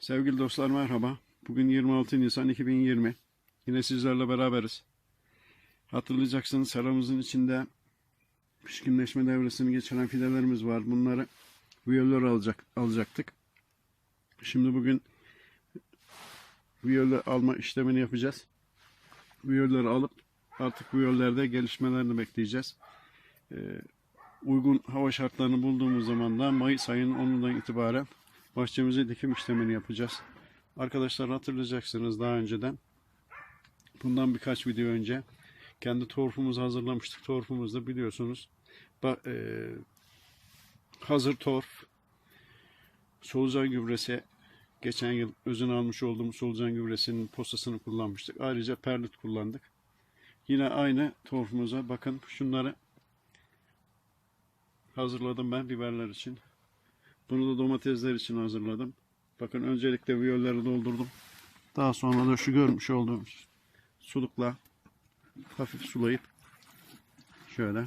Sevgili dostlar merhaba. Bugün 26 Nisan 2020. Yine sizlerle beraberiz. Hatırlayacaksınız seramızın içinde pişkinleşme devresini geçiren fidelerimiz var. Bunları viyolör alacak, alacaktık. Şimdi bugün viyolör alma işlemini yapacağız. Viyolleri alıp artık viyollerde gelişmelerini bekleyeceğiz. Ee, uygun hava şartlarını bulduğumuz zaman da Mayıs ayının 10'undan itibaren bahçemize dikim işlemini yapacağız. Arkadaşlar hatırlayacaksınız daha önceden bundan birkaç video önce kendi torfumuzu hazırlamıştık. Torfumuzda biliyorsunuz e, hazır torf solucan gübresi geçen yıl özünü almış olduğumuz solucan gübresinin posasını kullanmıştık. Ayrıca perlit kullandık. Yine aynı torfumuza bakın şunları hazırladım ben biberler için. Bunu da domatesler için hazırladım. Bakın öncelikle viyolleri doldurdum. Daha sonra da şu görmüş olduğumuz sulukla hafif sulayıp şöyle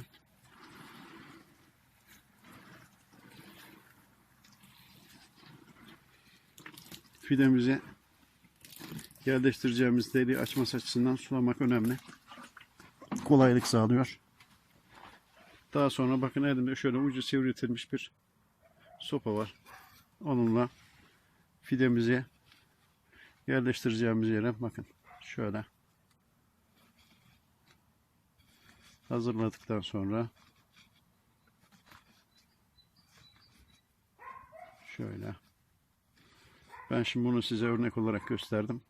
fidemizi yerleştireceğimiz deliği açması açısından sulamak önemli. Kolaylık sağlıyor. Daha sonra bakın elimde şöyle ucu sivriltilmiş bir sopa var. Onunla fidemizi yerleştireceğimiz yere bakın şöyle hazırladıktan sonra şöyle ben şimdi bunu size örnek olarak gösterdim.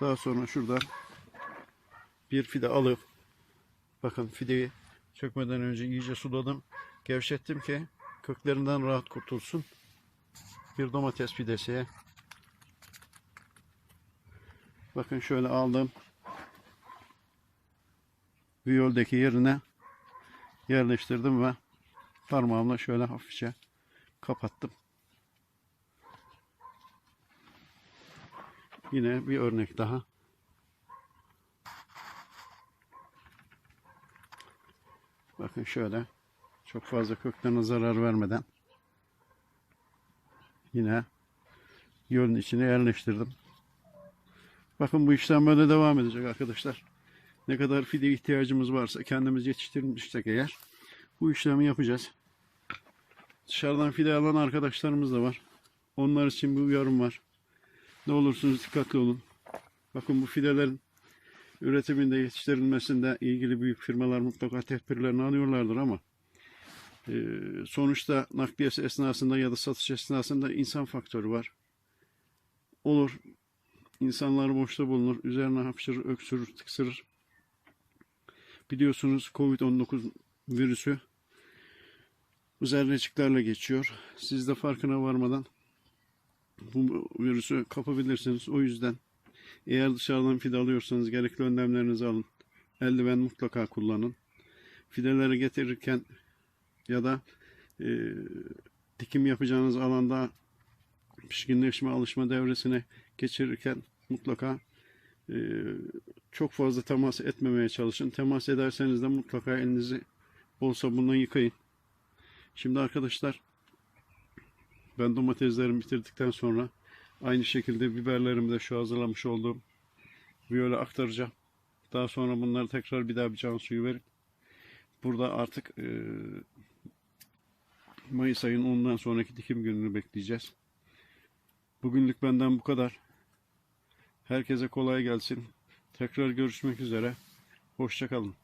Daha sonra şuradan bir fide alıp bakın fideyi sökmeden önce iyice suladım. Gevşettim ki köklerinden rahat kurtulsun. Bir domates fidesi. Bakın şöyle aldım. Viyoldeki yerine yerleştirdim ve parmağımla şöyle hafifçe kapattım. Yine bir örnek daha. Bakın şöyle çok fazla köklerine zarar vermeden yine yolun içine yerleştirdim. Bakın bu işlem böyle devam edecek arkadaşlar. Ne kadar fide ihtiyacımız varsa kendimiz yetiştirmişsek eğer bu işlemi yapacağız. Dışarıdan fide alan arkadaşlarımız da var. Onlar için bir uyarım var. Ne olursunuz dikkatli olun. Bakın bu fidelerin üretiminde yetiştirilmesinde ilgili büyük firmalar mutlaka tedbirlerini alıyorlardır ama sonuçta nakliyesi esnasında ya da satış esnasında insan faktörü var. Olur. İnsanlar boşta bulunur. Üzerine hapşırır, öksürür, tıksırır. Biliyorsunuz Covid-19 virüsü zerreciklerle geçiyor. Siz de farkına varmadan bu virüsü kapabilirsiniz. O yüzden eğer dışarıdan fide alıyorsanız gerekli önlemlerinizi alın. Eldiven mutlaka kullanın. Fideleri getirirken ya da e, dikim yapacağınız alanda pişkinleşme alışma devresine geçirirken mutlaka e, çok fazla temas etmemeye çalışın. Temas ederseniz de mutlaka elinizi bol sabunla yıkayın. Şimdi arkadaşlar ben domateslerimi bitirdikten sonra aynı şekilde biberlerimi de şu hazırlamış olduğum viyole aktaracağım. Daha sonra bunları tekrar bir daha bir can suyu verip burada artık e, Mayıs ayının 10'dan sonraki dikim gününü bekleyeceğiz. Bugünlük benden bu kadar. Herkese kolay gelsin. Tekrar görüşmek üzere. Hoşçakalın.